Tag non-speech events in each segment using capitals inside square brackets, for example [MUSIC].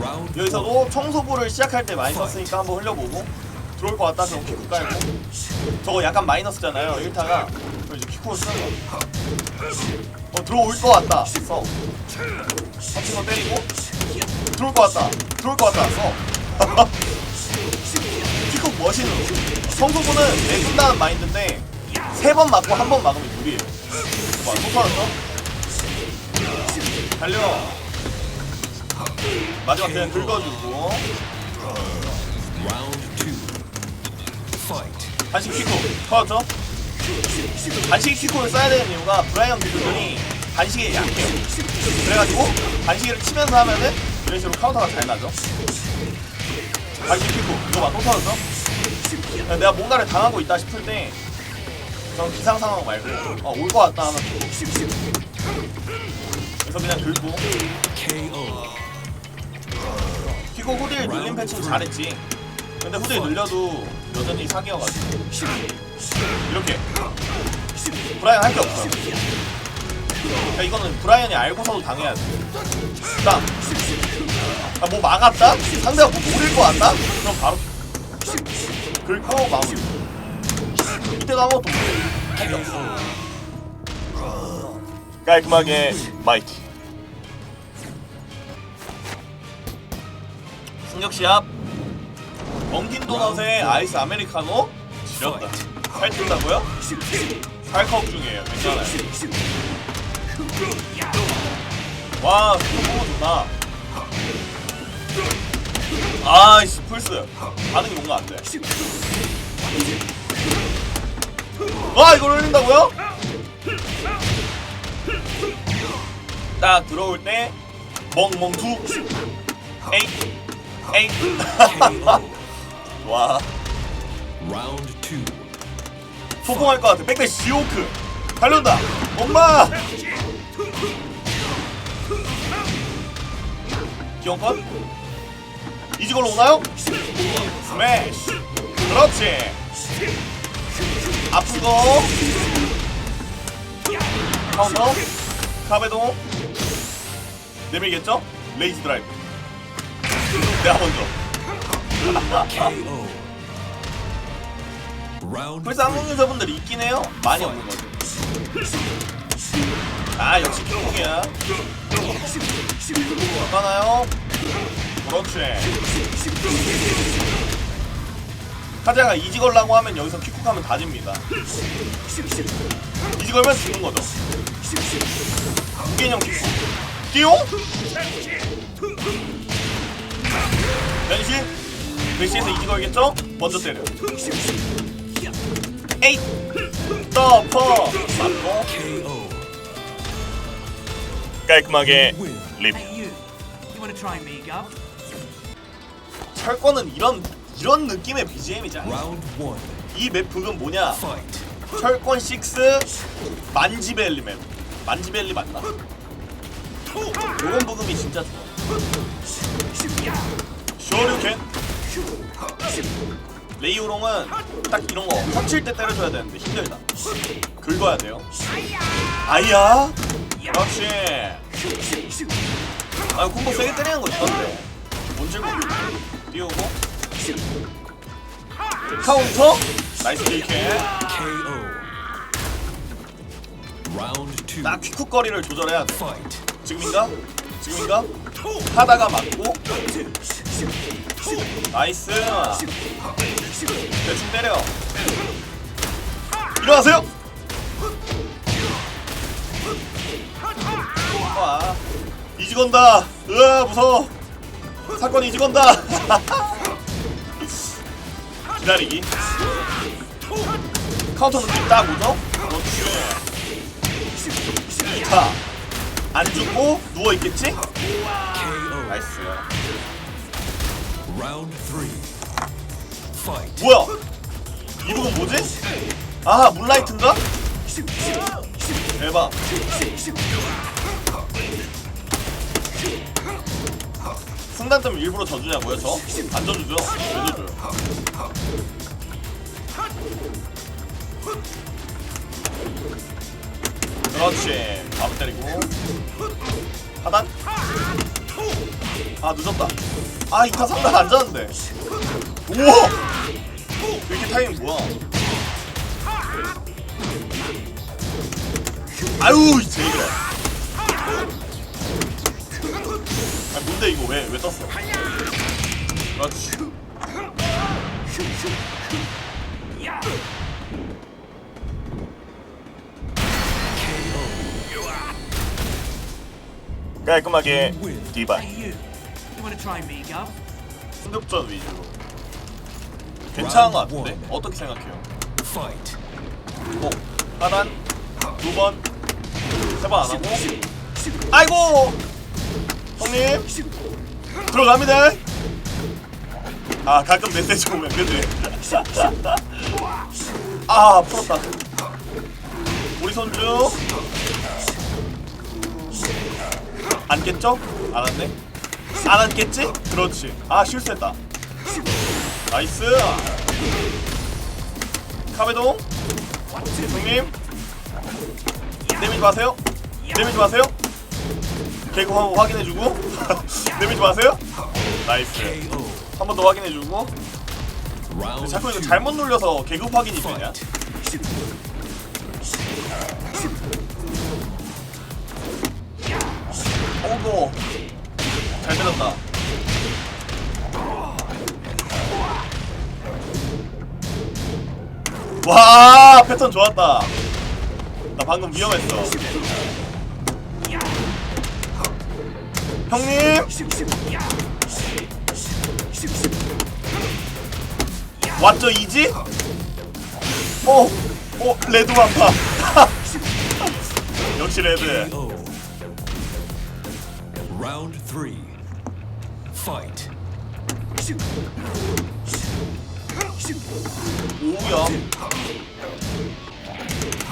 Round 여기서 도 청소부를 시작할 때 많이 썼으니까 한번 흘려보고 들어올 것 같다 그럼 키코 깔고 저거 약간 마이너스잖아요. 1타가 그럼 이제 키코를 쓰는 거. 어, 들어올 것 같다. 써 터치거 때리고. 들어올 것 같다. 들어올 것 같다. 써 [LAUGHS] 키코 머신으로 청소부는 내준다는 마인드인데 세 번 맞고 한 번 막으면 무리예요. 와, 또 털었어? 달려 마지막 그냥 긁어주고. 반식 키코 터졌죠? 반식 키코를 써야 되는 이유가 브라이언 빌드들이 반식에 약해요 그래가지고 반식을 치면서 하면은 이런 식으로 카운터가 잘 나죠 반식 키코 이거 봐또 터졌죠? 내가 뭔가를 당하고 있다 싶을 때 저는 기상 상황 말고 어, 올것 같다 하면 그래서 그냥 긁고 키코 후딜 눌림 패치는 잘했지. 근데 후딜 눌려도 여전히 사기여가지고. 이렇게. 브라이언 할 게 없어. 그러니까 이거는 브라이언이 알고서도 당해야 돼. 딱. 아, 뭐 막았다? 상대가 뭐 노릴 거 같다? 그럼 바로 긁고 마무리 이때도 아무것도 못해. 할게 없어. 깔끔하게 마이티 승격 시합. 멍긴 도넛의 아이스 아메리카노. 지렸다. 살찐다고요? 살컵 중이에요. 괜찮아요. 와 스포 좋다. 아이씨 풀스. 반응이 뭔가 안돼. 와 이걸 올린다고요? 딱 들어올 때 멍멍 두 에이 에이. 와 Round two. 소통할 것 같아. 백대 지오크. 달려온다. 엄마. 기원권? 이지걸로 오나요? 스매시. 그렇지. 아픈 거. 카운터. 카베도. 내밀겠죠? 레이지 드라이브. 내가 먼저. 그래서 한국 유저분들이 있긴 해요. 많이 없는 거죠. 아 역시 킹콩이야. 가나요? 그렇지. 카자가 이지걸라고 하면 여기서 킥쿡하면 다 집니다. 이지걸면 죽는 거죠. 무개념 킥쿡. 띠용? 변신? 배시에서 이지걸겠죠? 먼저 때려. 에잇! 더퍼! 맞고. 깔끔하게. 리뷰. 철권은 이런 이런 느낌의 BGM이잖아. 이맵 부금 뭐냐? 철권 6 만지벨리 맵. 만지벨리 맞나? 요런 부금이 진짜 좋아. 쇼류켄. 레이오롱은 딱 이런 거 터칠 때 때려줘야 되는데 힘들다. 긁어야 돼요. 아이야. 그렇지. 아 콤보 세게 때리는 거 있던데. 뭔질고 띄우고 카운터 나이스 two. 딱 퀴쿡거리를 조절해야 돼 Fight. 지금인가? 지금인가? 하다가 맞고? 나이스. 대충 때려. 일어나세요. 와 이지건다. 으아 무서워. 사건 이지건다. [LAUGHS] 기다리기. 카운터 느낌 딱 오죠? 그렇지 자, 안 죽고 누워 있겠지? 나이스. 뭐야? 이 부분 뭐지? 아, 문라이트인가? 대박. 승단점 일부러 져주냐고요, 저? 안 져주죠? 왜 져줘요? 그렇지. 바로 때리고. 하단? 아 늦었다. 아 2타 3타 안 졌는데. 우와! 이렇게 타이밍 뭐야? 아유 이 제이가. 아 뭔데 이거? 왜왜 떴어? 그렇지 깔끔하게 디바? 승급전 위주로. 괜찮은 것 같은데? 어떻게 생각해요? 어 하단 두번. 세 번 안 하고. 아이고! 형님 들어갑니다. 아 가끔 메시지 오면 그지? [LAUGHS] 아 풀었다. 우리 손주 안겠죠? 알았네. 안 안겠지? 그렇지. 아 실수했다. 나이스. 카메동. 형님. 데미지 마세요. 데미지 마세요. 개그 한번 확인해주고. [LAUGHS] 데미지 마세요. 나이스. 한 번 더 확인해주고. 자꾸 이거. 잘못 눌려서 개그 확인이 되냐 어우 잘 때렸다. 와 패턴 좋았다. 나 방금 위험했어. 형님! 왔죠 이지? 어, 어 레드 완파. [LAUGHS] 역시 레드. Round three. Fight. 오우야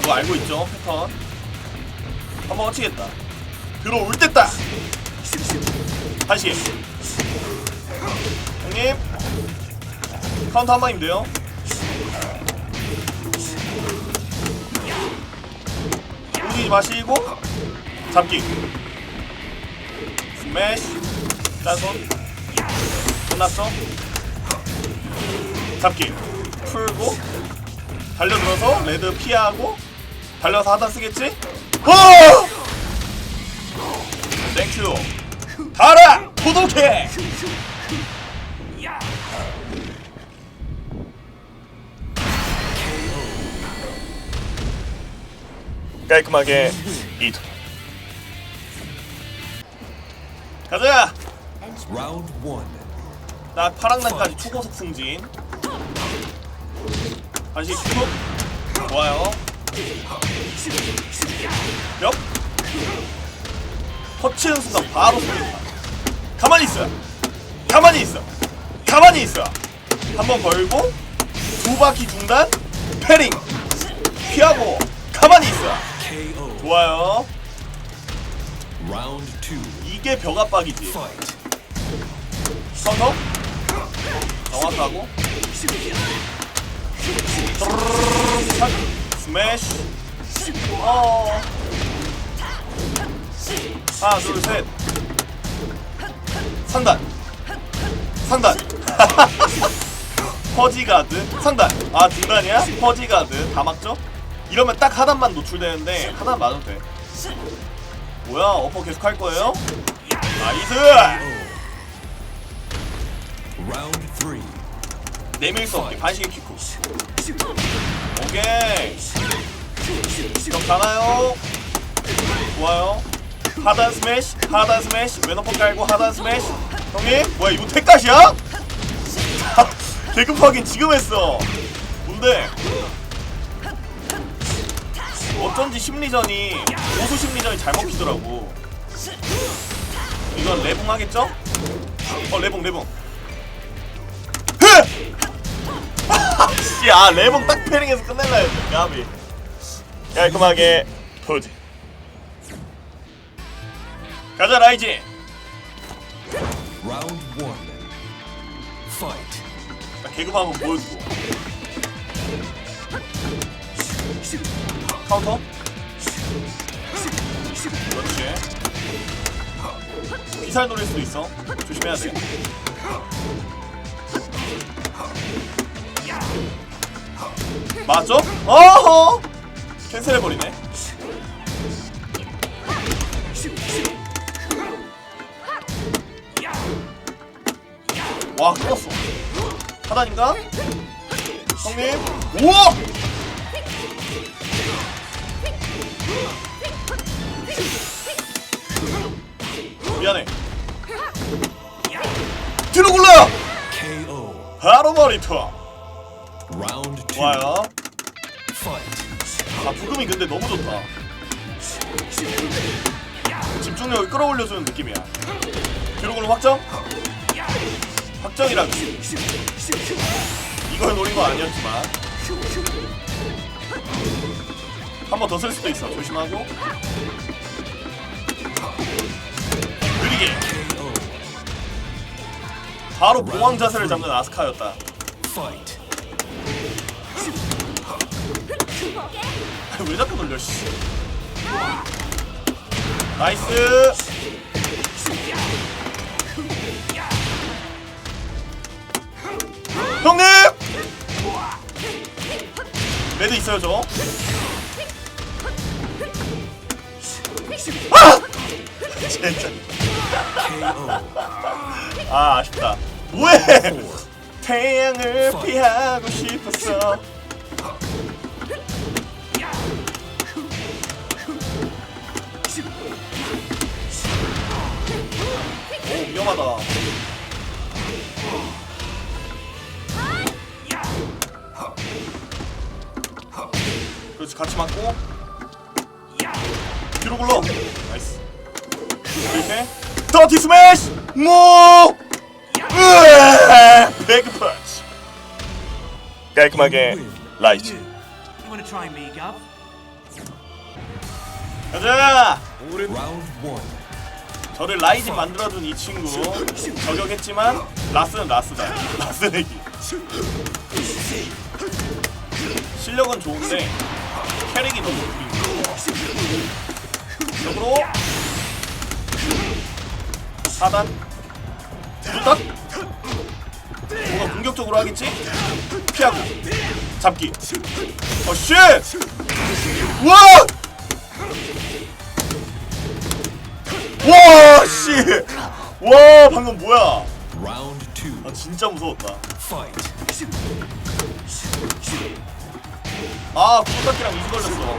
이거 알고 있죠 패턴? 한번 맞히겠다. 들어올 땐다 다시. 형님. 카운터 한 방이면 돼요. 움직이지 마시고 잡기. 스 매시 짠손 끝났어. 잡기. 풀고 달려들어서 레드 피하고 달려서 하단 쓰겠지? 어! 땡큐. 달아! 구독해! 깔끔하게 이동 가자! Round one. 나 파랑난까지 초고속 승진. 다시 툭 좋아요. 역 터치는 순간 바로 쏩니다. 가만히 있어. 가만히 있어. 가만히 있어. 한번 걸고 두 바퀴 중단 패링. 피하고 가만히 있어. 좋아요. Round two. 이게 벽 압박이지. Fight. 카운터 정확하고. 탁 스매시. 어. 하나 둘셋. 상단. 상단. [LAUGHS] 퍼지가드. 상단. 아 중단이야? 퍼지가드. 다 막죠? 이러면 딱 하단만 노출되는데 하단 맞아도 돼 뭐야? 어퍼 계속 할 거예요? 나이스. 내밀 수 없게 반시계 키쿠 오케이. 좀 가나요? 좋아요. 하단 스매시 하단 스매시. 왼어퍼 깔고 하단 스매시. 형님 뭐야 이거 택갓이야? 개급하긴 [LAUGHS] 지금 했어. 뭔데 어쩐지 심리전이 고수 심리전이 잘 먹히더라고. 이건 레붕 하겠죠? 어 레붕 레붕 [LAUGHS] 씨, 아 레몬 딱 패링해서 끝낼라 했네 까비. 깔끔하게 포즈. 가자 라이지. 나 개그 한번 보여주고 카운터? 그렇지. 비살 노릴 수도 있어. 조심해야 돼. 맞죠? 어허! 캔슬해버리네. 와 끊었어. 하단인가? 형님 우와 미안해. 뒤로 KO. 바로 머리터. Fight. 아 부금이 근데 너무 좋다. 집중력을 끌어올려주는 느낌이야. 뒤로 굴러 확정? 확정이라고. 이걸 노린 건 아니었지만. 한 번 더 쓸 수도 있어. 조심하고 KO. 바로 공황 자세를 잡는 아스카였다. 왜 자꾸 놀려 씨 나이스 형님 매드 있어요 저 아! 진짜 KO. 아 아쉽다. 왜? 태양을 피하고 싶었어. 오 위험하다. 그렇지 같이 맞고. 뒤로 굴러. 나이스 더티 스매시 모 으아 배그 펀치 깔끔하게 Gov? 가자! Round one. 저를 라이진 만들어준 이 친구 저격했지만 라스는 라스다. 라스 내기. 실력은 좋은데 캐릭이 너무 느린 적으로 하단 두닥 뭔가 공격적으로 하겠지? 피하고 잡기 어쉣 우와 와, 씨! 와, 방금 뭐야? 아, 진짜 무서웠다. 아, 구석기랑 이지 걸렸어.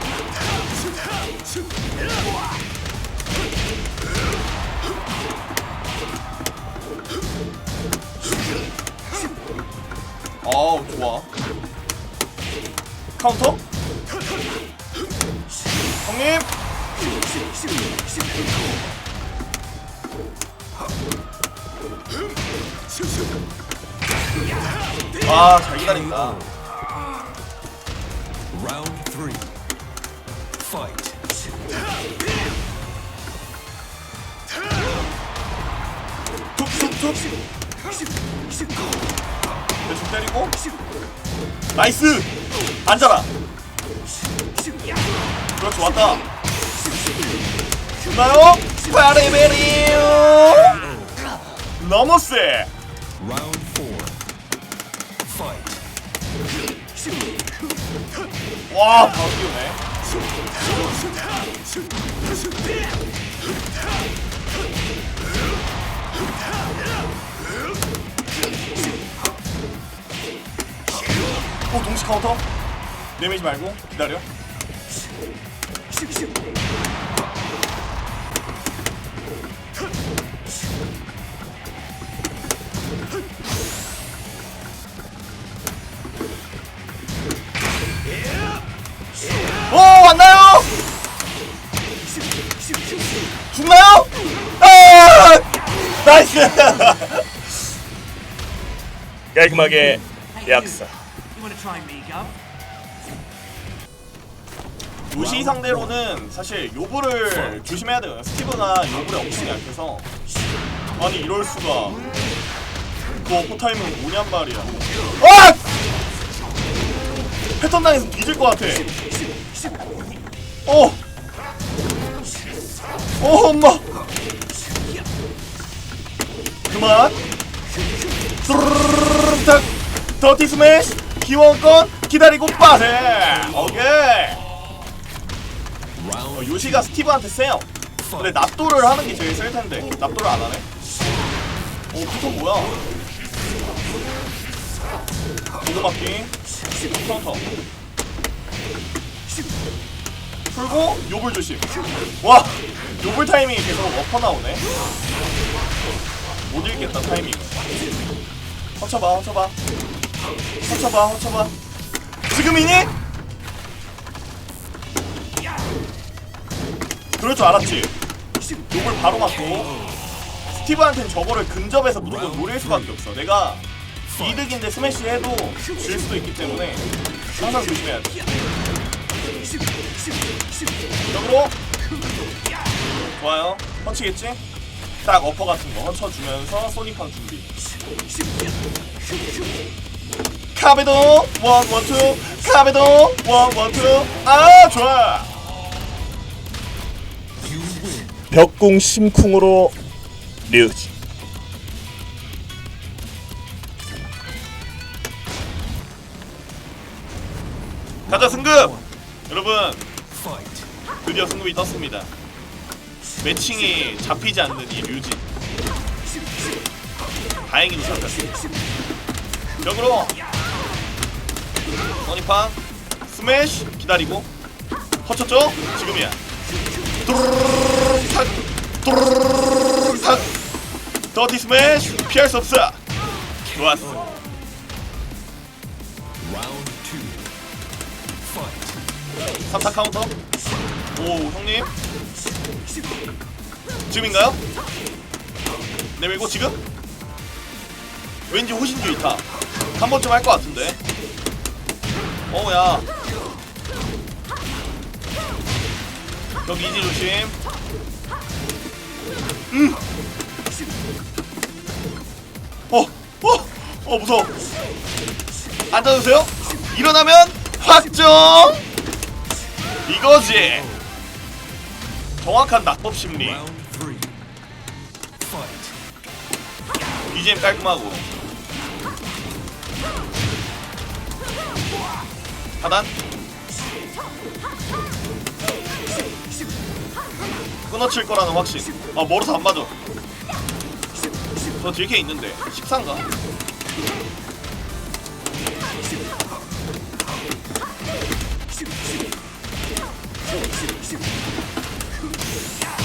아우, 좋아. 카운터? 형님! 아, 잘 기다린다. 툭툭툭 대충 때리고. 나이스! 앉아라. 그렇지 왔다. 나요? 파리베리오! 너무 세. 와, 바로 뛰어네. 오, 동시 카운터? 내밀지 말고 기다려. 오, 왔나요? 죽나요? 아! 나이스! [LAUGHS] 깔끔하게 Hey, you. 루시 상대로는 사실 요브를 조심해야 돼요. 스티브가 요브를 엄청 약해서 아니 이럴 수가. 그 어포 타이밍 뭐냔 말이야. 아! 패턴 당해서 뒤질 것 같아. 어. 어 엄마. 그만 딱 더티 스매시 기원권 기다리고 빠세. 오케이. 어, 요시가 스티브한테 세요. 근데 납도를 하는 게 제일 셀 텐데. 납도를 안 하네. 오 피톤 뭐야? 오도막기. 카운터 풀고 요불 조심. 와 요불 타이밍이 계속 엎어 나오네. 못 읽겠다 타이밍. 헛쳐봐 헛쳐봐 헛쳐봐 헛쳐봐. 지금이니? 그럴 줄 알았지? 욕을 바로 맞고 스티브한테는 저거를 근접해서 무조건 노릴 수밖에 없어. 내가 이득인데 스매시 해도 질 수도 있기 때문에 항상 조심해야 돼 역으로? 좋아요. 펀치겠지? 딱 어퍼 같은 거 얹혀주면서 소니팡 준비 카베도 원 원투. 카베도 원 원투. 아 좋아. 벽궁 심쿵으로 류지. 가자 승급! 여러분. 드디어 승급이 떴습니다. 매칭이 잡히지 않는 이 류진 다행히도 잡혔어 벽으로 써니팡 스매시 기다리고 허쳤죠? 지금이야 뚜루루루루 탁 뚜루루루루 탁 더티 스매시 피할 수 없어 좋았어 Round two. Fight. 3타 카운터 오 형님 지금인가요? 내밀고 지금? 왠지 호신주의 타한 번쯤 할것 같은데 어야. 여기 이지 조심. 음. 어, 어, 어 무서워. 앉아주세요? 일어나면 확정! 이거지. 정확한 낙법 심리. BGM 깔끔하고 하단. 끊어칠 거라는 확신. 아 멀어서 안 맞아. 저걔 있는데. 14인가?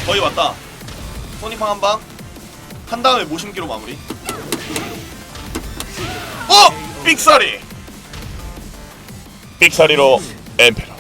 거의 왔다. 소니팡 한방. 한 다음에 모심기로 마무리. 어! 삑사리 삑사리로 엠페로